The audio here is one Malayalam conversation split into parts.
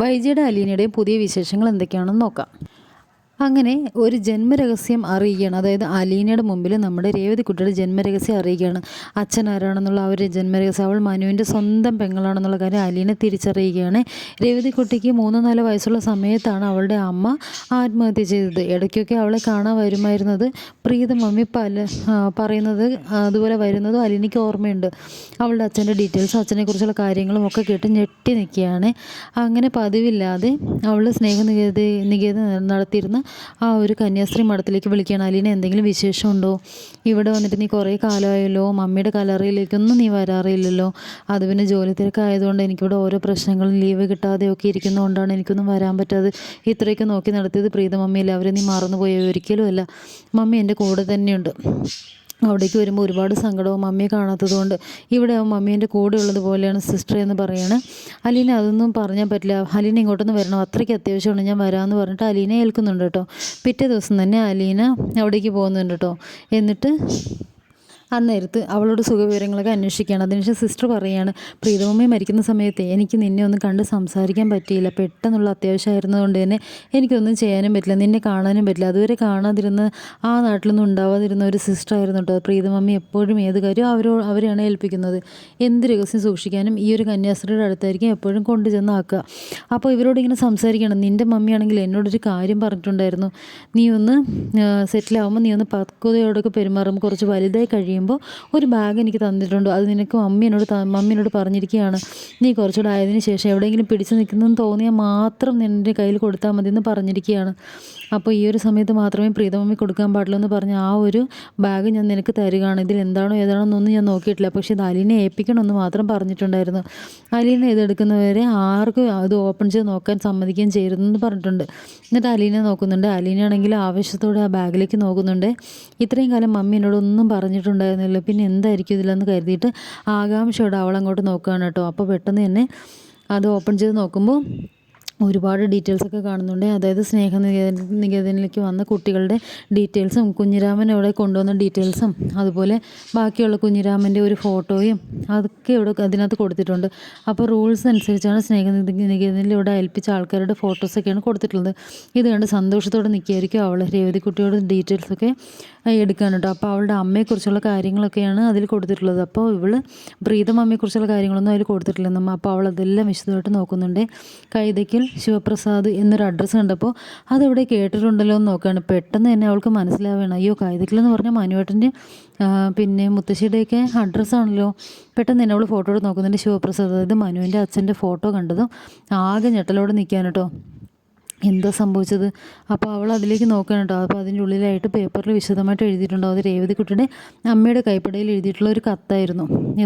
വൈജയുടെ അലീനയുടെയും പുതിയ വിശേഷങ്ങൾ എന്തൊക്കെയാണെന്ന് നോക്കാം. അങ്ങനെ ഒരു ജന്മരഹസ്യം അറിയുകയാണ് അതായത് അലീനയുടെ മുമ്പിൽ നമ്മുടെ രേവതി കുട്ടിയുടെ ജന്മരഹസ്യം അറിയുകയാണ് അച്ഛൻ ആരാണെന്നുള്ള ആ ഒരു ജന്മരഹസ്യം അവൾ മനുവിന്റെ സ്വന്തം പെങ്ങളാണെന്നുള്ള കാര്യം അലീന തിരിച്ചറിയുകയാണ്. രേവതി കുട്ടിക്ക് മൂന്നോ നാലോ വയസ്സുള്ള സമയത്താണ് അവളുടെ അമ്മ ആത്മഹത്യ ചെയ്തത്. ഇടയ്ക്കൊക്കെ അവളെ കാണാൻ വരുമായിരുന്നത് പ്രീത മമ്മി പല പറയുന്നത് അതുപോലെ വരുന്നതും അലീനയ്ക്ക് ഓർമ്മയുണ്ട്. അവളുടെ അച്ഛന്റെ ഡീറ്റെയിൽസ് അച്ഛനെക്കുറിച്ചുള്ള കാര്യങ്ങളും ഒക്കെ കേട്ട് ഞെട്ടി നിൽക്കുകയാണ്. അങ്ങനെ പതിവില്ലാതെ അവൾ സ്നേഹനികേത നികേതം നടത്തിയിരുന്ന ആ ഒരു കന്യാസ്ത്രീ മഠത്തിലേക്ക് വിളിക്കുകയാണ്. അലീന എന്തെങ്കിലും വിശേഷമുണ്ടോ? ഇവിടെ വന്നിട്ട് നീ കുറേ കാലമായല്ലോ. മമ്മിയുടെ കലറിയിലേക്കൊന്നും നീ വരാറില്ലല്ലോ. അത് പിന്നെ ജോലി തിരക്കായതുകൊണ്ട് എനിക്കിവിടെ ഓരോ പ്രശ്നങ്ങളും ലീവ് കിട്ടാതെയൊക്കെ ഇരിക്കുന്നതുകൊണ്ടാണ് എനിക്കൊന്നും വരാൻ പറ്റാതെ ഇത്രയൊക്കെ നോക്കി നടത്തിയത് പ്രീത മമ്മിയില്ല അവരെ നീ ഒരിക്കലും ഒരിക്കലുമല്ല. മമ്മി എന്റെ കൂടെ തന്നെയുണ്ട്. അവിടേക്ക് വരുമ്പോൾ ഒരുപാട് സങ്കടവും മമ്മിയെ കാണാത്തതുകൊണ്ട് ഇവിടെ ആവും മമ്മീന്റെ കൂടെ ഉള്ളത് പോലെയാണ് സിസ്റ്റർ എന്ന് പറയാണ്. അലീന അതൊന്നും പറഞ്ഞാൽ പറ്റില്ല. അലീന ഇങ്ങോട്ടൊന്ന് വരണം. അത്രയ്ക്ക് അത്യാവശ്യമാണ്. ഞാൻ വരാമെന്ന് പറഞ്ഞിട്ട് അലീന ഏൽക്കുന്നുണ്ട് കേട്ടോ. പിറ്റേ ദിവസം തന്നെ അലീന അവിടേക്ക് പോകുന്നുണ്ട് കേട്ടോ. എന്നിട്ട് അന്നേരത്ത് അവളോട് സുഖവിവരങ്ങളൊക്കെ അന്വേഷിക്കുകയാണ്. അതിനുശേഷം സിസ്റ്റർ പറയുകയാണ് പ്രീതമമ്മ മരിക്കുന്ന സമയത്ത് എനിക്ക് നിന്നെ ഒന്ന് കണ്ട് സംസാരിക്കാൻ പറ്റിയില്ല. പെട്ടെന്നുള്ള അത്യാവശ്യമായിരുന്നതുകൊണ്ട് തന്നെ എനിക്കൊന്നും ചെയ്യാനും പറ്റില്ല. നിന്നെ കാണാനും പറ്റില്ല. അതുവരെ കാണാതിരുന്ന ആ നാട്ടിലൊന്നും ഉണ്ടാവാതിരുന്ന ഒരു സിസ്റ്റർ ആയിരുന്നു കേട്ടോ പ്രീതമമ്മ എപ്പോഴും ഏത് കാര്യവും അവരോ അവരെയാണ് ഏൽപ്പിക്കുന്നത്. എന്ത് രഹസ്യം സൂക്ഷിക്കാനും ഈ ഒരു കന്യാസ്ത്രീയുടെ അടുത്തായിരിക്കും എപ്പോഴും കൊണ്ടുചെന്ന് ആക്കുക. അപ്പോൾ ഇവരോട് ഇങ്ങനെ സംസാരിക്കണം നിന്റെ മമ്മിയാണെങ്കിൽ എന്നോടൊരു കാര്യം പറഞ്ഞിട്ടുണ്ടായിരുന്നു. നീ ഒന്ന് സെറ്റിലാവുമ്പോൾ നീ ഒന്ന് പക്വതയോടൊക്കെ പെരുമാറുമ്പോൾ കുറച്ച് വലുതായി കഴിയുമ്പോൾ ഒരു ബാഗ് എനിക്ക് തന്നിട്ടുണ്ട്. അത് നിനക്ക് മമ്മിയോട് മമ്മിയോട് പറഞ്ഞിരിക്കുകയാണ്. നീ കുറച്ചുകൂടെ ആയതിനു ശേഷം എവിടെയെങ്കിലും പിടിച്ചു നിൽക്കുന്നതെന്ന് തോന്നിയാൽ മാത്രം നിന്റെ കയ്യിൽ കൊടുത്താൽ മതി എന്ന് പറഞ്ഞിരിക്കുകയാണ്. അപ്പോൾ ഈ ഒരു സമയത്ത് മാത്രമേ പ്രീതമമ്മി കൊടുക്കാൻ പാടുള്ളൂ എന്ന് പറഞ്ഞ ആ ഒരു ബാഗ് ഞാൻ നിനക്ക് തരികയാണ്. ഇതിൽ എന്താണോ ഏതാണോ എന്നൊന്നും ഞാൻ നോക്കിയിട്ടില്ല. പക്ഷേ ഇത് അലീനെ ഏൽപ്പിക്കണമെന്ന് മാത്രം പറഞ്ഞിട്ടുണ്ടായിരുന്നു. അലീന ഇതെടുക്കുന്നവരെ ആർക്കും അത് ഓപ്പൺ ചെയ്ത് നോക്കാൻ സമ്മതിക്കുകയും ചെയ്യരുതെന്ന് പറഞ്ഞിട്ടുണ്ട്. എന്നിട്ട് അലീനെ നോക്കുന്നുണ്ട്. അലീനയാണെങ്കിൽ ആവേശത്തോടെ ആ ബാഗിലേക്ക് നോക്കുന്നുണ്ട്. ഇത്രയും കാലം മമ്മി എന്നോട് ഒന്നും പറഞ്ഞിട്ടുണ്ടായിരുന്നില്ല പിന്നെ എന്തായിരിക്കും ഇതിലെന്ന് കരുതിയിട്ട് ആകാംക്ഷയോടെ അവളങ്ങോട്ട് നോക്കുകയാണ് കേട്ടോ. അപ്പോൾ പെട്ടെന്ന് തന്നെ അത് ഓപ്പൺ ചെയ്ത് നോക്കുമ്പോൾ ഒരുപാട് ഡീറ്റെയിൽസൊക്കെ കാണുന്നുണ്ട്. അതായത് സ്നേഹ നികേതനിലേക്ക് വന്ന കുട്ടികളുടെ ഡീറ്റെയിൽസും കുഞ്ഞിരാമൻ അവിടെ കൊണ്ടുവന്ന ഡീറ്റെയിൽസും അതുപോലെ ബാക്കിയുള്ള കുഞ്ഞിരാമന്റെ ഒരു ഫോട്ടോയും അതൊക്കെ ഇവിടെ അതിനകത്ത് കൊടുത്തിട്ടുണ്ട്. അപ്പോൾ റൂൾസ് അനുസരിച്ചാണ് സ്നേഹ നിക- നികേതനിൽ ഇവിടെ ഏൽപ്പിച്ച ആൾക്കാരുടെ ഫോട്ടോസൊക്കെയാണ് കൊടുത്തിട്ടുള്ളത്. ഇത് കണ്ട് സന്തോഷത്തോടെ നിൽക്കുകയായിരിക്കും അവൾ. രേവതിക്കുട്ടിയോട് ഡീറ്റെയിൽസൊക്കെ എടുക്കാൻ കേട്ടോ. അപ്പോൾ അവളുടെ അമ്മയെക്കുറിച്ചുള്ള കാര്യങ്ങളൊക്കെയാണ് അതിൽ കൊടുത്തിട്ടുള്ളത്. അപ്പോൾ ഇവൾ പ്രീതം അമ്മയെക്കുറിച്ചുള്ള കാര്യങ്ങളൊന്നും അതിൽ കൊടുത്തിട്ടില്ലെന്നും അപ്പോൾ അവൾ അതെല്ലാം വിശദമായിട്ട് നോക്കുന്നുണ്ട്. കൈതയ്ക്കൽ ശിവപ്രസാദ് എന്നൊരു അഡ്രസ്സ് കണ്ടപ്പോൾ അതെവിടെ കേട്ടിട്ടുണ്ടല്ലോ എന്ന് നോക്കുകയാണ്. പെട്ടെന്ന് തന്നെ അവൾക്ക് മനസ്സിലാവുകയാണ്. അയ്യോ കൈതയ്ക്കൽ എന്ന് പറഞ്ഞാൽ മനുവേട്ടന്റെ പിന്നെ മുത്തശ്ശിയുടെയൊക്കെ അഡ്രസ്സാണല്ലോ പെട്ടെന്ന് തന്നെ അവൾ ഫോട്ടോ എടുത്ത് നോക്കുന്നുണ്ട്. ശിവപ്രസാദ് അതായത് മനുവിന്റെ അച്ഛന്റെ ഫോട്ടോ കണ്ടതും ആകെ ഞെട്ടലോടെ നിൽക്കാൻ കേട്ടോ. എന്താ സംഭവിച്ചത്? അപ്പോൾ അവൾ അതിലേക്ക് നോക്കണം കേട്ടോ. അപ്പോൾ അതിന്റെ ഉള്ളിലായിട്ട് പേപ്പറിൽ വിശദമായിട്ട് എഴുതിയിട്ടുണ്ടോ അത് രേവതിക്കുട്ടിയുടെ അമ്മയുടെ കൈപ്പടയിൽ എഴുതിയിട്ടുള്ള ഒരു കത്തായിരുന്നു.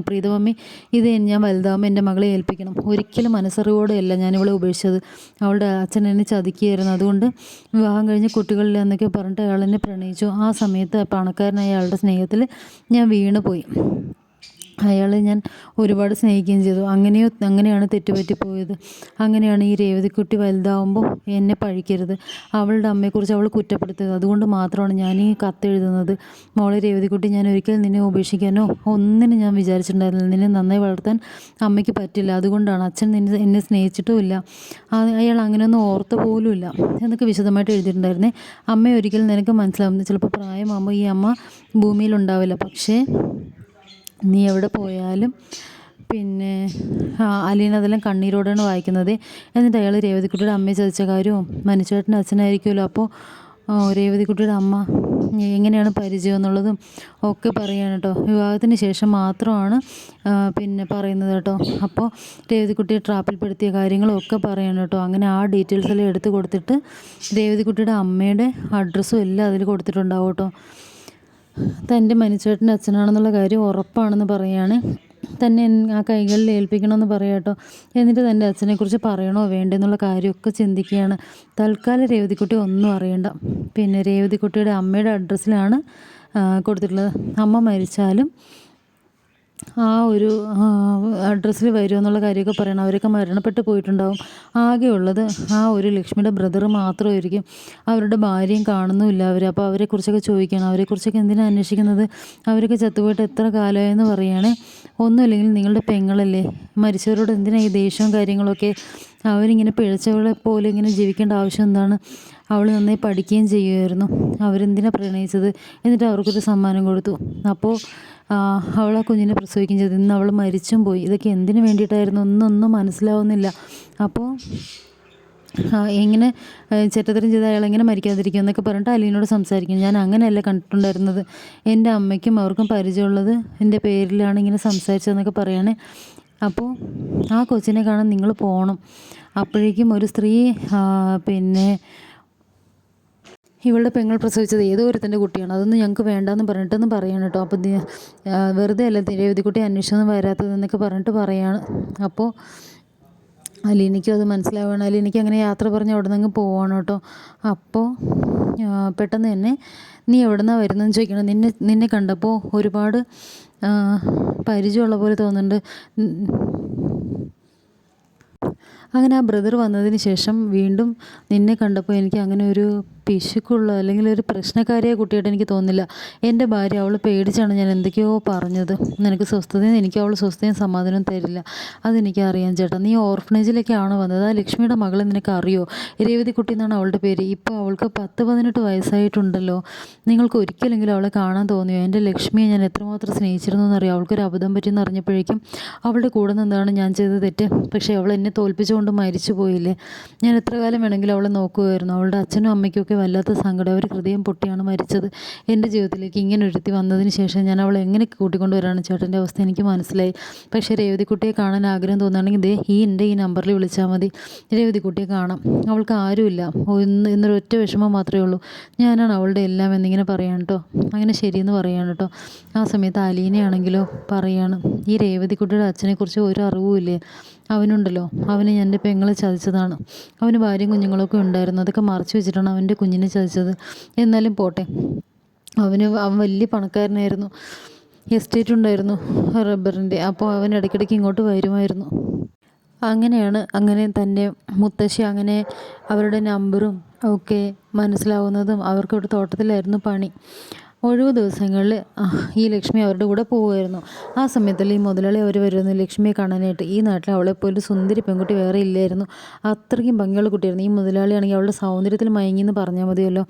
പ്രീതമമ്മി ഇത് ഞാൻ വലുതാവുമ്പോൾ എന്റെ മകളെ ഏൽപ്പിക്കണം. ഒരിക്കലും മനസ്സറിവോടെയല്ല ഞാൻ ഇവളെ ഉപേക്ഷിച്ചത്. അവളുടെ അച്ഛൻ എന്നെ ചതിക്കുകയായിരുന്നു. അതുകൊണ്ട് വിവാഹം കഴിഞ്ഞ് കുട്ടികളിൽ എന്നൊക്കെ പറഞ്ഞിട്ട് അയാൾ എന്നെ പ്രണയിച്ചു. ആ സമയത്ത് പണക്കാരനായ അയാളുടെ സ്നേഹത്തിൽ ഞാൻ വീണു പോയി അയാളെ ഞാൻ ഒരുപാട് സ്നേഹിക്കുകയും ചെയ്തു. അങ്ങനെയോ അങ്ങനെയാണ് തെറ്റുപറ്റിപ്പോയത് അങ്ങനെയാണ് ഈ രേവതിക്കുട്ടി വലുതാവുമ്പോൾ എന്നെ പഴിക്കരുത്. അവളുടെ അമ്മയെക്കുറിച്ച് അവൾ കുറ്റപ്പെടുത്തരുത്. അതുകൊണ്ട് മാത്രമാണ് ഞാൻ ഈ കത്തെഴുതുന്നത് മോളെ രേവതിക്കുട്ടി ഞാൻ ഒരിക്കലും നിന്നെ ഉപേക്ഷിക്കാനോ ഒന്നിനും ഞാൻ വിചാരിച്ചിട്ടുണ്ടായിരുന്നില്ല. നിന്നെ നന്നായി വളർത്താൻ അമ്മയ്ക്ക് പറ്റില്ല. അതുകൊണ്ടാണ് അച്ഛൻ നിന്നെ എന്നെ സ്നേഹിച്ചിട്ടുമില്ല അയാൾ അങ്ങനെയൊന്നും ഓർത്ത പോലുമില്ല എന്നൊക്കെ വിശദമായിട്ട് എഴുതിയിട്ടുണ്ടായിരുന്നേ. അമ്മ ഒരിക്കലും നിനക്ക് മനസ്സിലാവുന്നത് ചിലപ്പോൾ പ്രായമാകുമ്പോൾ ഈ അമ്മ ഭൂമിയിലുണ്ടാവില്ല പക്ഷേ നീ എവിടെ പോയാലും പിന്നെ അലീന അതെല്ലാം കണ്ണീരോടാണ് വായിക്കുന്നത്. എന്നിട്ട് അയാൾ രേവതിക്കുട്ടിയുടെ അമ്മയെ ചതിച്ച കാര്യവും മനുഷ്യേട്ടന്റെ അച്ഛനായിരിക്കുമല്ലോ അപ്പോൾ രേവതിക്കുട്ടിയുടെ അമ്മ എങ്ങനെയാണ് പരിചയം എന്നുള്ളതും ഒക്കെ പറയാണ് കേട്ടോ. വിവാഹത്തിന് ശേഷം മാത്രമാണ് പിന്നെ പറയുന്നത് കേട്ടോ. അപ്പോൾ രേവതിക്കുട്ടിയെ ട്രാപ്പിൽപ്പെടുത്തിയ കാര്യങ്ങളും ഒക്കെ പറയാണ് കേട്ടോ. അങ്ങനെ ആ ഡീറ്റെയിൽസ് എല്ലാം എടുത്ത് കൊടുത്തിട്ട് രേവതിക്കുട്ടിയുടെ അമ്മയുടെ അഡ്രസ്സും എല്ലാം അതിൽ കൊടുത്തിട്ടുണ്ടാവും കേട്ടോ. തന്റെ മനുച്ചേട്ടന്റെ അച്ഛനാണെന്നുള്ള കാര്യം ഉറപ്പാണെന്ന് പറയാണ്. തന്നെ ആ കൈകളിൽ ഏൽപ്പിക്കണമെന്ന് പറയാട്ടോ എന്നിട്ട് തന്റെ അച്ഛനെക്കുറിച്ച് പറയണോ വേണ്ടെന്നുള്ള കാര്യമൊക്കെ ചിന്തിക്കുകയാണ്. തൽക്കാലം രേവതിക്കുട്ടി ഒന്നും അറിയണ്ട. പിന്നെ രേവതിക്കുട്ടിയുടെ അമ്മയുടെ അഡ്രസ്സിലാണ് കൊടുത്തിട്ടുള്ളത്. അമ്മ മരിച്ചാലും ആ ഒരു അഡ്രസ്സിൽ വരുമോ എന്നുള്ള കാര്യമൊക്കെ പറയണം. അവരൊക്കെ മരണപ്പെട്ട് പോയിട്ടുണ്ടാവും. ആകെയുള്ളത് ആ ഒരു ലക്ഷ്മിയുടെ ബ്രദർ മാത്രമായിരിക്കും. അവരുടെ ഭാര്യയും കാണുന്നുമില്ല അവർ അപ്പോൾ അവരെക്കുറിച്ചൊക്കെ ചോദിക്കണം. അവരെക്കുറിച്ചൊക്കെ എന്തിനാണ് അന്വേഷിക്കുന്നത്? അവരൊക്കെ ചത്തുപോയിട്ട് എത്ര കാലമായെന്ന് പറയുകയാണെങ്കിൽ ഒന്നുമില്ലെങ്കിൽ നിങ്ങളുടെ പെങ്ങളല്ലേ? മരിച്ചവരോട് എന്തിനാണ് ഈ ദേഷ്യവും കാര്യങ്ങളൊക്കെ അവരിങ്ങനെ പിഴച്ചവളെ പോലെ ഇങ്ങനെ ജീവിക്കേണ്ട ആവശ്യം എന്താണ്? അവൾ നന്നായി പഠിക്കുകയും ചെയ്യുമായിരുന്നു. അവരെന്തിനാണ് പ്രണയിച്ചത്? എന്നിട്ട് അവർക്കൊരു സമ്മാനം കൊടുത്തു. അപ്പോൾ അവൾ ആ കുഞ്ഞിനെ പ്രസവിക്കുകയും ചെയ്തു. ഇന്ന് അവൾ മരിച്ചും പോയി. ഇതൊക്കെ എന്തിനു വേണ്ടിയിട്ടായിരുന്നു? ഒന്നൊന്നും മനസ്സിലാവുന്നില്ല. അപ്പോൾ എങ്ങനെ ചെറ്റത്തരം ചെയ്ത അയാൾ എങ്ങനെ മരിക്കാതിരിക്കും എന്നൊക്കെ പറഞ്ഞിട്ട് അലീനോട് സംസാരിക്കും. ഞാൻ അങ്ങനെയല്ല കണ്ടിട്ടുണ്ടായിരുന്നത്. എന്റെ അമ്മയ്ക്കും അവർക്കും പരിചയമുള്ളത് എന്റെ പേരിലാണ് ഇങ്ങനെ സംസാരിച്ചതെന്നൊക്കെ പറയാണ്. അപ്പോൾ ആ കൊച്ചിനെ കാണാൻ നിങ്ങൾ പോകണം അപ്പോഴേക്കും ഒരു സ്ത്രീ പിന്നെ ഇവളുടെ പെങ്ങൾ പ്രസവിച്ചത് ഏതോ ഒരുത്തന്റെ കുട്ടിയാണ്. അതൊന്നും ഞങ്ങൾക്ക് വേണ്ടാന്ന് പറഞ്ഞിട്ടൊന്നും പറയാണ് കേട്ടോ. അപ്പോൾ വെറുതെ അല്ല രേവതിക്കുട്ടി അന്വേഷണം വരാത്തതെന്നൊക്കെ പറഞ്ഞിട്ട് പറയാണ്. അപ്പോൾ അലീനയ്ക്കും അത് മനസ്സിലാവുകയാണ്. അലീനയ്ക്ക് അങ്ങനെ യാത്ര പറഞ്ഞ് അവിടെ നിന്ന് പോവാണ് കേട്ടോ. അപ്പോൾ പെട്ടെന്ന് തന്നെ നീ എവിടെ നിന്നാണ് വരുന്നതെന്ന് ചോദിക്കണം. നിന്നെ നിന്നെ കണ്ടപ്പോൾ ഒരുപാട് പരിചയമുള്ള പോലെ തോന്നുന്നുണ്ട്. അങ്ങനെ ആ ബ്രദർ വന്നതിന് ശേഷം വീണ്ടും നിന്നെ കണ്ടപ്പോൾ എനിക്ക് അങ്ങനെ ഒരു പിശുക്കുള്ള അല്ലെങ്കിൽ ഒരു പ്രശ്നക്കാരിയായ കുട്ടിയായിട്ട് എനിക്ക് തോന്നുന്നില്ല. എന്റെ ഭാര്യ അവൾ പേടിച്ചാണ് ഞാൻ എന്തൊക്കെയോ പറഞ്ഞത്. നിനക്ക് സ്വസ്ഥതയും എനിക്ക് അവൾ സ്വസ്ഥയും സമാധാനവും തരില്ല. അതെനിക്ക് അറിയാം ചേട്ടാ. നീ ഓർഫനേജിലേക്കാണ് വന്നത്. ആ ലക്ഷ്മിയുടെ മകളെ നിനക്ക് അറിയോ കുട്ടി എന്നാണ് അവളുടെ പേര്. ഇപ്പോൾ അവൾക്ക് പത്ത് പതിനെട്ട് വയസ്സായിട്ടുണ്ടല്ലോ. നിങ്ങൾക്ക് ഒരിക്കലെങ്കിലും അവളെ കാണാൻ തോന്നിയോ? എന്റെ ലക്ഷ്മിയെ ഞാൻ എത്രമാത്രം സ്നേഹിച്ചിരുന്നു എന്നറിയാം? അവൾക്കൊരു അബദ്ധം പറ്റിയെന്ന് അറിഞ്ഞപ്പോഴേക്കും അവളുടെ കൂടെ നിന്നാണ് ഞാൻ ചെയ്ത തെറ്റ്. പക്ഷേ അവൾ എന്നെ തോൽപ്പിച്ചുകൊണ്ട് മരിച്ചു പോയില്ലേ? ഞാൻ എത്ര കാലം വേണമെങ്കിലും അവളെ നോക്കുമായിരുന്നു അവളുടെ അച്ഛനും അമ്മയ്ക്കൊക്കെ വല്ലാത്ത സങ്കടം. അവർ ഹൃദയം പൊട്ടിയാണ് മരിച്ചത്. എന്റെ ജീവിതത്തിലേക്ക് ഇങ്ങനെ ഒരുത്തി വന്നതിന് ശേഷം ഞാൻ അവളെ എങ്ങനെ കൂട്ടിക്കൊണ്ട് കൂട്ടിക്കൊണ്ടുവരാണ് ചേട്ടന്റെ അവസ്ഥ എനിക്ക് മനസ്സിലായി. പക്ഷേ രേവതിക്കുട്ടിയെ കാണാൻ ആഗ്രഹം തോന്നുകയാണെങ്കിൽ ദേ ഈ എന്റെ ഈ നമ്പറിൽ വിളിച്ചാൽ മതി. രേവതിക്കുട്ടിയെ കാണാം. അവൾക്ക് ആരുമില്ല. ഒന്ന് ഇന്നൊരു ഒറ്റ വിഷമം മാത്രമേ ഉള്ളൂ. ഞാനാണ് അവളുടെ എല്ലാം എന്നിങ്ങനെ പറയാൻ കേട്ടോ. അങ്ങനെ ശരിയെന്ന് പറയാണ് കേട്ടോ. ആ സമയത്ത് അലീനയാണെങ്കിലോ പറയാണ്. ഈ രേവതിക്കുട്ടിയുടെ അച്ഛനെക്കുറിച്ച് ഒരു അറിവുമില്ലേ? അവനുണ്ടല്ലോ. അവന് എന്റെ പെങ്ങളെ ചതിച്ചതാണ്. അവന് ഭാര്യയും കുഞ്ഞുങ്ങളൊക്കെ ഉണ്ടായിരുന്നു. അതൊക്കെ മറച്ചു വെച്ചിട്ടാണ് അവന്റെ കുഞ്ഞിനെ ചതിച്ചത്. എന്നാലും പോട്ടെ. അവന് അവൻ വലിയ പണക്കാരനായിരുന്നു. എസ്റ്റേറ്റ് ഉണ്ടായിരുന്നു റബ്ബറിന്റെ അപ്പോൾ അവൻ ഇടയ്ക്കിടയ്ക്ക് ഇങ്ങോട്ട് വരുമായിരുന്നു. അങ്ങനെയാണ് അങ്ങനെ തന്റെ മുത്തശ്ശി അങ്ങനെ അവരുടെ നമ്പറും ഒക്കെ മനസ്സിലാവുന്നതും അവർക്കൊരു തോട്ടത്തിലായിരുന്നു പണി. ഒഴിവ് ദിവസങ്ങളിൽ ഈ ലക്ഷ്മി അവരുടെ കൂടെ പോകുമായിരുന്നു ആ സമയത്തിൽ ഈ മുതലാളി അവർ വരുന്നു ലക്ഷ്മിയെ കാണാനായിട്ട്. ഈ നാട്ടിൽ അവളെ പോലൊരു സുന്ദരി പെൺകുട്ടി വേറെ ഇല്ലായിരുന്നു. അത്രയ്ക്കും ഭംഗിയുള്ള കുട്ടിയായിരുന്നു. ഈ മുതലാളിയാണെങ്കിൽ അവളുടെ സൗന്ദര്യത്തിൽ മയങ്ങിയെന്ന് പറഞ്ഞാൽ മതിയല്ലോ.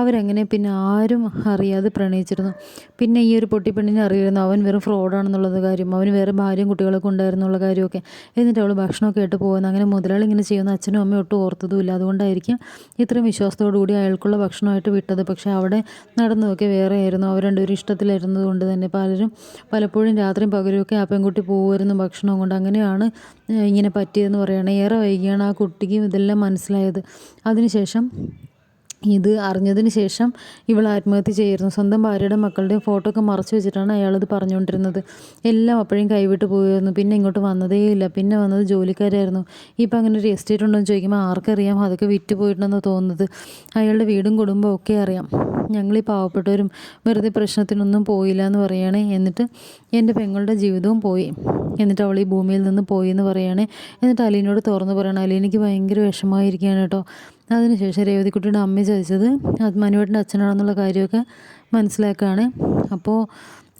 അവരങ്ങനെ പിന്നെ ആരും അറിയാതെ പ്രണയിച്ചിരുന്നു. പിന്നെ ഈ ഒരു പൊട്ടിപ്പെണ്ണിനെ അറിയായിരുന്നു. അവൻ വെറും ഫ്രോഡാണെന്നുള്ളത് കാര്യം അവന് വേറെ ഭാര്യയും കുട്ടികളൊക്കെ ഉണ്ടായിരുന്നുള്ള കാര്യമൊക്കെ. എന്നിട്ട് അവൾ ഭക്ഷണമൊക്കെ ആയിട്ട് പോകുന്നു അങ്ങനെ മുതലാളി ഇങ്ങനെ ചെയ്യുന്ന അച്ഛനും അമ്മയും ഒട്ടും ഓർത്തതുമില്ല. അതുകൊണ്ടായിരിക്കും ഇത്രയും വിശ്വാസത്തോടു കൂടി അയാൾക്കുള്ള ഭക്ഷണമായിട്ട് വിട്ടത്. പക്ഷേ അവിടെ നടന്നതൊക്കെ വേറെ ആയിരുന്നു അവർ രണ്ടുപേരും ഇഷ്ടത്തിലായിരുന്നത് കൊണ്ട് തന്നെ പലരും പലപ്പോഴും രാത്രിയും പകലുമൊക്കെ ആ പെൺകുട്ടി പോകുമായിരുന്നു ഭക്ഷണം കൊണ്ട്. അങ്ങനെയാണ് ഇങ്ങനെ പറ്റിയതെന്ന് പറയുകയാണ് ഏറെ വൈകിയാണ് ആ കുട്ടിക്കും ഇതെല്ലാം മനസ്സിലായത്. അതിനുശേഷം ഇത് അറിഞ്ഞതിന് ശേഷം ഇവൾ ആത്മഹത്യ ചെയ്യായിരുന്നു സ്വന്തം ഭാര്യയുടെ മക്കളുടെയും ഫോട്ടോ ഒക്കെ മറച്ചു വെച്ചിട്ടാണ് അയാളത് പറഞ്ഞുകൊണ്ടിരുന്നത്. എല്ലാം അപ്പോഴും കൈവിട്ട് പോയിരുന്നു പിന്നെ ഇങ്ങോട്ട് വന്നതേ ഇല്ല പിന്നെ വന്നത് ജോലിക്കാരായിരുന്നു. ഇപ്പം അങ്ങനെ ഒരു എസ്റ്റേറ്റ് ഉണ്ടോ എന്ന് ചോദിക്കുമ്പോൾ ആർക്കറിയാം. അതൊക്കെ വിറ്റ് പോയിട്ടുണ്ടെന്ന് തോന്നുന്നത്. അയാളുടെ വീടും കുടുംബവും ഒക്കെ അറിയാം. ഞങ്ങൾ ഈ പാവപ്പെട്ടവരും വെറുതെ പ്രശ്നത്തിനൊന്നും പോയില്ല എന്ന് പറയുകയാണ് എന്നിട്ട് എന്റെ പെങ്ങളുടെ ജീവിതവും പോയി. എന്നിട്ട് അവൾ ഈ ഭൂമിയിൽ നിന്ന് പോയി എന്ന് പറയുകയാണ് എന്നിട്ട് അലീനോട് തുറന്ന് പറയണം അലീനയ്ക്ക് ഭയങ്കര വിഷമമായിരിക്കുകയാണ് കേട്ടോ. അതിനുശേഷം രേവതിക്കുട്ടിയുടെ അമ്മ ചോദിച്ചത് മനുവേട്ടന്റെ അച്ഛനാണെന്നുള്ള കാര്യമൊക്കെ മനസ്സിലാക്കുകയാണ് അപ്പോൾ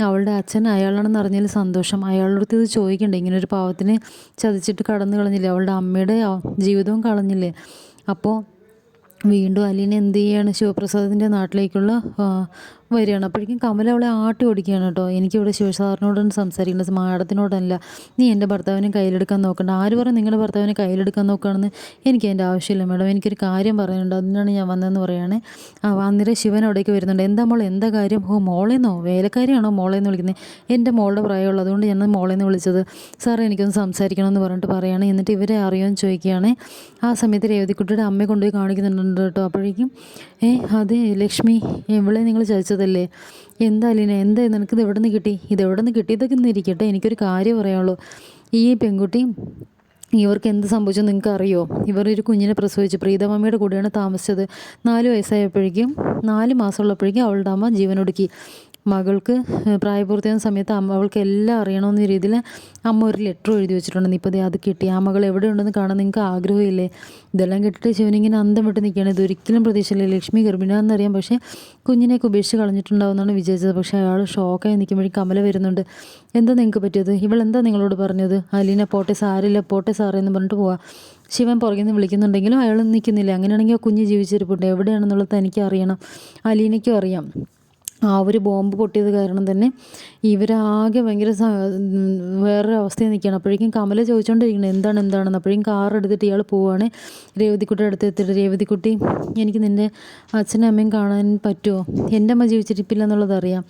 അവളുടെ അച്ഛൻ അയാളാണെന്ന് അറിഞ്ഞതിൽ സന്തോഷം. അയാളുടെ അടുത്ത് ഇത് ചോദിക്കണ്ടേ? ഇങ്ങനൊരു പാവത്തിന് ചതിച്ചിട്ട് കടന്നു കളഞ്ഞില്ലേ? അവളുടെ അമ്മയുടെ ജീവിതവും കളഞ്ഞില്ലേ? അപ്പോൾ വീണ്ടും അലീന എന്ത് ചെയ്യാണ് ശിവപ്രസാദിന്റെ നാട്ടിലേക്കുള്ള വരികയാണ്. അപ്പോഴേക്കും കമല അവളെ ആട്ടി ഓടിക്കുകയാണ് കേട്ടോ. എനിക്കിവിടെ ശിവസാറിനോടാണ് സംസാരിക്കേണ്ടത് മാഡത്തിനോടല്ല. നീ എന്റെ ഭർത്താവിനെ കയ്യിലെടുക്കാൻ നോക്കണ്ട. ആര് പറയും നിങ്ങളുടെ ഭർത്താവിനെ കയ്യിലെടുക്കാൻ നോക്കുകയാണെന്ന് എനിക്ക് എന്റെ ആവശ്യമില്ല മാഡം. എനിക്കൊരു കാര്യം പറയുന്നുണ്ട് അതിനാണ് ഞാൻ വന്നതെന്ന് പറയുകയാണ് ആ അന്നേരം ശിവൻ അവിടേക്ക് വരുന്നുണ്ട്. എന്താ മോൾ എന്താ കാര്യം? ഓ മോളേന്നോ? വേലക്കാരിയാണോ മോളേന്ന് വിളിക്കുന്നത് എന്റെ മോളുടെ പ്രായമുള്ളത് അതുകൊണ്ട് ഞാൻ മോളേന്ന് വിളിച്ചത്? സാറേ എനിക്കൊന്ന് സംസാരിക്കണമെന്ന് പറഞ്ഞിട്ട് പറയുകയാണ് എന്നിട്ട് ഇവരെ അറിയുമെന്ന് ചോദിക്കുകയാണ്. ആ സമയത്ത് രേവതിക്കുട്ടിയുടെ അമ്മയെ കൊണ്ടുപോയി കാണിക്കുന്നുണ്ട് കേട്ടോ. അപ്പോഴേക്കും ഏ അതെ ലക്ഷ്മി ഇവളെ നിങ്ങൾ ചതിച്ചത്? ചെയ്തതല്ലേ എന്താ അലീന? എന്താ നിനക്കിത് എവിടെ നിന്ന് കിട്ടി? ഇത് എവിടെ നിന്ന് കിട്ടിയതൊക്കെ ഇരിക്കട്ടെ. എനിക്കൊരു കാര്യം പറയാനുള്ളൂ. ഈ പെൺകുട്ടി ഇവർക്ക് എന്ത് സംഭവിച്ചു നിങ്ങൾക്ക് അറിയോ? ഇവർ ഒരു കുഞ്ഞിനെ പ്രസവിച്ചു പ്രീതമമ്മയുടെ കൂടെയാണ് താമസിച്ചത്. നാല് വയസ്സായപ്പോഴേക്കും നാല് മാസമുള്ളപ്പോഴേക്കും അവളുടെ അമ്മ ജീവനൊടുക്കി. മകൾക്ക് പ്രായപൂർത്തിയാകുന്ന സമയത്ത് അമ്മ അവൾക്ക് എല്ലാം അറിയണമെന്ന രീതിയിൽ അമ്മ ഒരു ലെറ്റർ എഴുതി വെച്ചിട്ടുണ്ട്. ഇപ്പോൾ അത് കിട്ടി. ആ മകൾ എവിടെ ഉണ്ടെന്ന് കാണാൻ നിങ്ങൾക്ക് ആഗ്രഹമില്ലേ? ഇതെല്ലാം കേട്ടിട്ട് ശിവനിങ്ങനെ അന്തം വിട്ട് നിൽക്കുകയാണ്. ഇതൊരിക്കലും പ്രതീക്ഷയില്ല. ലക്ഷ്മി ഗർഭിണിയാണെന്നറിയാം പക്ഷേ കുഞ്ഞിനെയൊക്കെ ഉപേക്ഷിച്ച് കളഞ്ഞിട്ടുണ്ടാവുമെന്നാണ് വിചാരിച്ചത്. പക്ഷേ അയാൾ ഷോക്കായി നിൽക്കുമ്പോഴേക്കും കമല വരുന്നുണ്ട്. എന്താ നിങ്ങൾക്ക് പറ്റിയത്? ഇവൾ എന്താ നിങ്ങളോട് പറഞ്ഞത്? അലീന പോട്ടെ സാരില്ല പോട്ടെ സാറേ എന്ന് പറഞ്ഞിട്ട് പോവാം. ശിവൻ പുറകിൽ നിന്ന് വിളിക്കുന്നുണ്ടെങ്കിലും അയാൾ നിൽക്കുന്നില്ല. അങ്ങനെയാണെങ്കിൽ ആ കുഞ്ഞ് ജീവിച്ചിരിപ്പുണ്ട് എവിടെയാണെന്നുള്ളത് എനിക്ക് അറിയണം. അലീനയ്ക്കും അറിയാം. ആ ഒരു ബോംബ് പൊട്ടിയത് കാരണം തന്നെ ഇവരാകെ ഭയങ്കര വേറൊരു അവസ്ഥയിൽ നിൽക്കുകയാണ്. അപ്പോഴേക്കും കമല ചോദിച്ചുകൊണ്ടിരിക്കുന്നത് എന്താണ് എന്താണെന്ന്? അപ്പോഴേക്കും കാർ എടുത്തിട്ട് ഇയാൾ പോവുകയാണ് രേവതിക്കുട്ടിയുടെ അടുത്ത് എത്തിയിട്ട് രേവതിക്കുട്ടി എനിക്ക് നിന്റെ അച്ഛനും അമ്മയും കാണാൻ പറ്റുമോ? എന്റെ അമ്മ ജീവിച്ചിരിപ്പില്ല എന്നുള്ളത് അറിയാം.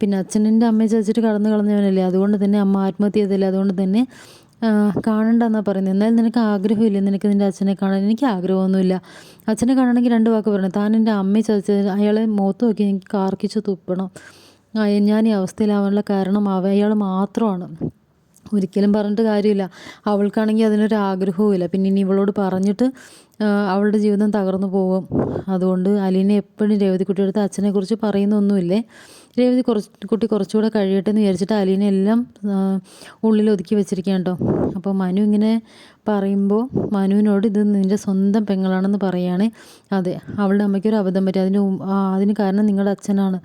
പിന്നെ അച്ഛനെന്റെ അമ്മയെ ചതിച്ചിട്ട് കടന്നു കളഞ്ഞവനല്ലേ? അതുകൊണ്ട് തന്നെ അമ്മ ആത്മഹത്യ ചെയ്തല്ലേ അതുകൊണ്ട് തന്നെ കാണണ്ടെന്നാണ് പറയുന്നത് എന്നാലും നിനക്ക് ആഗ്രഹമില്ല? നിനക്ക് നിന്റെ അച്ഛനെ കാണാൻ? എനിക്ക് ആഗ്രഹമൊന്നുമില്ല. അച്ഛനെ കാണണമെങ്കിൽ രണ്ട് വാക്ക് പറഞ്ഞു താൻ എന്റെ അമ്മയെ ചതിച്ചത് അയാളെ മുഖത്ത് നോക്കി എനിക്ക് കാർക്കിച്ച് തുപ്പണം. ഞാൻ ഈ അവസ്ഥയിലാവാനുള്ള കാരണം അവ അയാൾ മാത്രമാണ്. ഒരിക്കലും പറഞ്ഞിട്ട് കാര്യമില്ല. അവൾക്കാണെങ്കിൽ അതിനൊരു ആഗ്രഹവുമില്ല പിന്നെ ഇനി ഇവളോട് പറഞ്ഞിട്ട് അവളുടെ ജീവിതം തകർന്നു പോകും. അതുകൊണ്ട് അലീനെ എപ്പോഴും രേവതിക്കുട്ടിയുടെ അച്ഛനെക്കുറിച്ച് പറയുന്നൊന്നുമില്ലേ? രേവതി കുറച്ച് കുട്ടി കുറച്ചുകൂടെ കഴിയട്ടെ എന്ന് വിചാരിച്ചിട്ട് അലീനെല്ലാം ഉള്ളിൽ ഒതുക്കി വെച്ചിരിക്കുകയാണ് കേട്ടോ. അപ്പോൾ മനു ഇങ്ങനെ പറയുമ്പോൾ മനുവിനോട് ഇത് നിന്റെ സ്വന്തം പെങ്ങളാണെന്ന് പറയുകയാണ് അതെ അവളുടെ അമ്മയ്ക്ക് ഒരു അബദ്ധം പറ്റി. അതിന് അതിന് കാരണം നിങ്ങളുടെ അച്ഛനാണ്.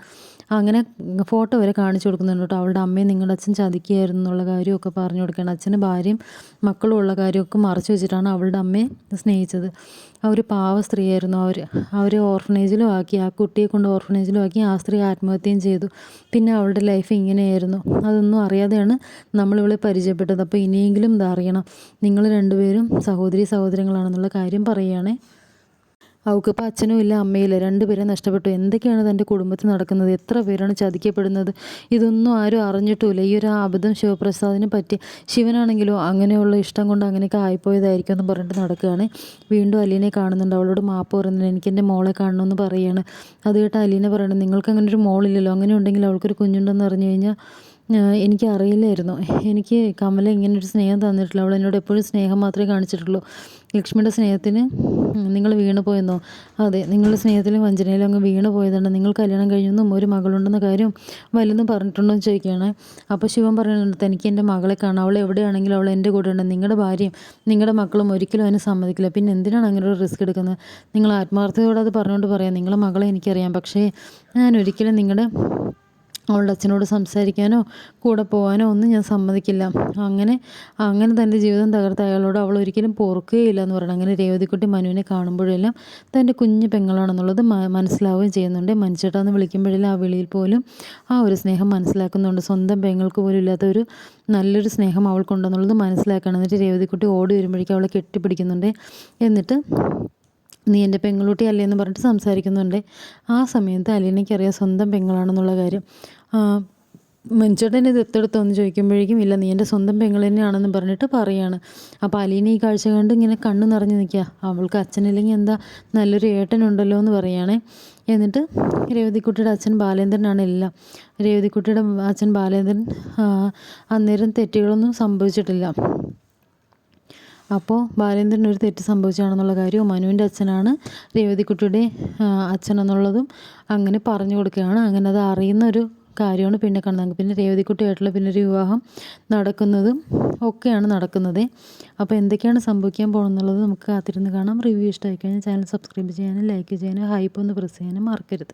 അങ്ങനെ ഫോട്ടോ വരെ കാണിച്ചു കൊടുക്കുന്നുണ്ട് കേട്ടോ. അവളുടെ അമ്മയും നിങ്ങളുടെ അച്ഛൻ ചതിക്കുകയായിരുന്നു എന്നുള്ള കാര്യമൊക്കെ പറഞ്ഞു കൊടുക്കുകയാണ്. അച്ഛന് ഭാര്യയും മക്കളും ഉള്ള കാര്യമൊക്കെ മറച്ചു വെച്ചിട്ടാണ് അവളുടെ അമ്മയെ സ്നേഹിച്ചത്. അവർ പാവ സ്ത്രീയായിരുന്നു അവർ അവരെ ഓർഫനേജിലും ആക്കി ആ കുട്ടിയെ കൊണ്ട് ഓർഫനേജിലും ആക്കി ആ സ്ത്രീ ആത്മഹത്യയും ചെയ്തു. പിന്നെ അവളുടെ ലൈഫ് ഇങ്ങനെയായിരുന്നു. അതൊന്നും അറിയാതെയാണ് നമ്മളിവളെ പരിചയപ്പെട്ടത്. അപ്പോൾ ഇനിയെങ്കിലും ഇതറിയണം. നിങ്ങൾ രണ്ടുപേരും സഹോദരി സഹോദരങ്ങളാണെന്നുള്ള കാര്യം പറയുകയാണേ. അവൾക്കിപ്പോൾ അച്ഛനും ഇല്ല അമ്മയില്ല രണ്ടുപേരെ നഷ്ടപ്പെട്ടു. എന്തൊക്കെയാണ് തന്റെ കുടുംബത്തിൽ നടക്കുന്നത്? എത്ര പേരാണ് ചതിക്കപ്പെടുന്നത്? ഇതൊന്നും ആരും അറിഞ്ഞിട്ടുമില്ല. ഈ ഒരു അബദ്ധം ശിവപ്രസാദിനെ പറ്റി ശിവനാണെങ്കിലോ അങ്ങനെയുള്ള ഇഷ്ടം കൊണ്ട് അങ്ങനെയൊക്കെ ആയിപ്പോയതായിരിക്കും എന്ന് പറഞ്ഞിട്ട് നടക്കുകയാണ്. വീണ്ടും അലീനെ കാണുന്നുണ്ട്. അവളോട് മാപ്പ് പറയുന്നുണ്ട്. എനിക്ക് എന്റെ മോളെ കാണണമെന്ന് പറയുകയാണ്. അത് കേട്ട് അലീന പറയുന്നത് നിങ്ങൾക്ക് അങ്ങനെ ഒരു മോളില്ലല്ലോ. അങ്ങനെ ഉണ്ടെങ്കിൽ അവൾക്കൊരു കുഞ്ഞുണ്ടെന്ന് അറിഞ്ഞു കഴിഞ്ഞാൽ എനിക്ക് അറിയില്ലായിരുന്നു എനിക്ക് കമല ഇങ്ങനെ ഒരു സ്നേഹം തന്നിട്ടില്ല. അവൾ എന്നോട് എപ്പോഴും സ്നേഹം മാത്രമേ കാണിച്ചിട്ടുള്ളൂ. ലക്ഷ്മിയുടെ സ്നേഹത്തിന് നിങ്ങൾ വീണു പോയെന്നോ? അതെ നിങ്ങളുടെ സ്നേഹത്തിലും വഞ്ചനയിലും അങ്ങ് വീണു പോയതാണ്. നിങ്ങൾ കല്യാണം കഴിഞ്ഞെന്നും ഒരു മകളുണ്ടെന്ന കാര്യം വലുതും പറഞ്ഞിട്ടുണ്ടോ എന്ന് ചോദിക്കുകയാണ്. അപ്പോൾ ശിവൻ പറയുന്നുണ്ട് തനിക്ക് എന്റെ മകളെ കാണാം. അവൾ എവിടെയാണെങ്കിലും അവൾ എന്റെ കൂടെ ഉണ്ട്. നിങ്ങളുടെ ഭാര്യയും നിങ്ങളുടെ മക്കളും ഒരിക്കലും അതിന് സമ്മതിക്കില്ല. പിന്നെ എന്തിനാണ് അങ്ങനെ ഒരു റിസ്ക് എടുക്കുന്നത്? നിങ്ങൾ ആത്മാർത്ഥതയോടെ അത് പറഞ്ഞുകൊണ്ട് പറയാം. നിങ്ങളുടെ മകളെ എനിക്കറിയാം. പക്ഷേ ഞാൻ ഒരിക്കലും നിങ്ങളുടെ അവളുടെ അച്ഛനോട് സംസാരിക്കാനോ കൂടെ പോകാനോ ഒന്നും ഞാൻ സമ്മതിക്കില്ല. അങ്ങനെ അങ്ങനെ തന്റെ ജീവിതം തകർത്ത അയാളോട് അവൾ ഒരിക്കലും പൊറുക്കുകയില്ല എന്ന് പറയണം അങ്ങനെ രേവതിക്കുട്ടി മനുവിനെ കാണുമ്പോഴെല്ലാം തന്റെ കുഞ്ഞു പെങ്ങളാണെന്നുള്ളത് മനസ്സിലാവുകയും ചെയ്യുന്നുണ്ട്. മനുഷ്യട്ടാന്ന് വിളിക്കുമ്പോഴെല്ലാം ആ വിളിയിൽ പോലും ആ ഒരു സ്നേഹം മനസ്സിലാക്കുന്നുണ്ട്. സ്വന്തം പെങ്ങൾക്ക് പോലും ഇല്ലാത്ത ഒരു നല്ലൊരു സ്നേഹം അവൾക്കുണ്ടെന്നുള്ളത് മനസ്സിലാക്കണം. എന്നിട്ട് രേവതിക്കുട്ടി ഓടി വരുമ്പോഴേക്കും അവളെ കെട്ടിപ്പിടിക്കുന്നുണ്ട്. എന്നിട്ട് നീ എന്റെ പെങ്ങളുട്ടി അല്ലേ? എന്ന് പറഞ്ഞിട്ട് സംസാരിക്കുന്നുണ്ട്. ആ സമയത്ത് അലീനയ്ക്കറിയാം സ്വന്തം പെങ്ങളാണെന്നുള്ള കാര്യം. മനുഷ്യട്ടൻ ഇത് എത്തെടുത്തോന്ന് ചോദിക്കുമ്പോഴേക്കും ഇല്ല നീ എന്റെ സ്വന്തം പെങ്ങൾ തന്നെയാണെന്ന് പറഞ്ഞിട്ട് പറയാണ്. അപ്പോൾ അലീന ഈ കാഴ്ച കണ്ട് ഇങ്ങനെ കണ്ണു നിറഞ്ഞു നിൽക്കുക. അവൾക്ക് അച്ഛനില്ലെങ്കിൽ എന്താ നല്ലൊരു ഏട്ടനുണ്ടല്ലോ എന്ന് പറയുകയാണേ എന്നിട്ട് രേവതിക്കുട്ടിയുടെ അച്ഛൻ ബാലേന്ദ്രനാണ് എല്ലാം രേവതിക്കുട്ടിയുടെ അച്ഛൻ ബാലേന്ദ്രൻ അന്നേരം തെറ്റുകളൊന്നും സംഭവിച്ചിട്ടില്ല. അപ്പോൾ ബാലേന്ദ്രൻ ഒരു തെറ്റ് സംഭവിച്ചാണെന്നുള്ള കാര്യവും മനുവിന്റെ അച്ഛനാണ്. രേവതിക്കുട്ടിയുടെ അച്ഛനെന്നുള്ളതും അങ്ങനെ പറഞ്ഞു കൊടുക്കുകയാണ്. അങ്ങനെ അത് അറിയുന്ന ഒരു കാര്യമാണ് പിന്നെ കാണുന്നത്. പിന്നെ രേവതിക്കുട്ടിയായിട്ടുള്ള പിന്നെ ഒരു വിവാഹം നടക്കുന്നതും ഒക്കെയാണ് നടക്കുന്നത്. അപ്പോൾ എന്തൊക്കെയാണ് സംഭവിക്കാൻ പോകുന്നുള്ളത് നമുക്ക് കാത്തിരുന്ന് കാണാം. റിവ്യൂ ഇഷ്ടമായി കഴിഞ്ഞാൽ ചാനൽ സബ്സ്ക്രൈബ് ചെയ്യാനും ലൈക്ക് ചെയ്യാനും ഹൈപ്പ് ഒന്ന് പ്രസ് ചെയ്യാനും മറക്കരുത്.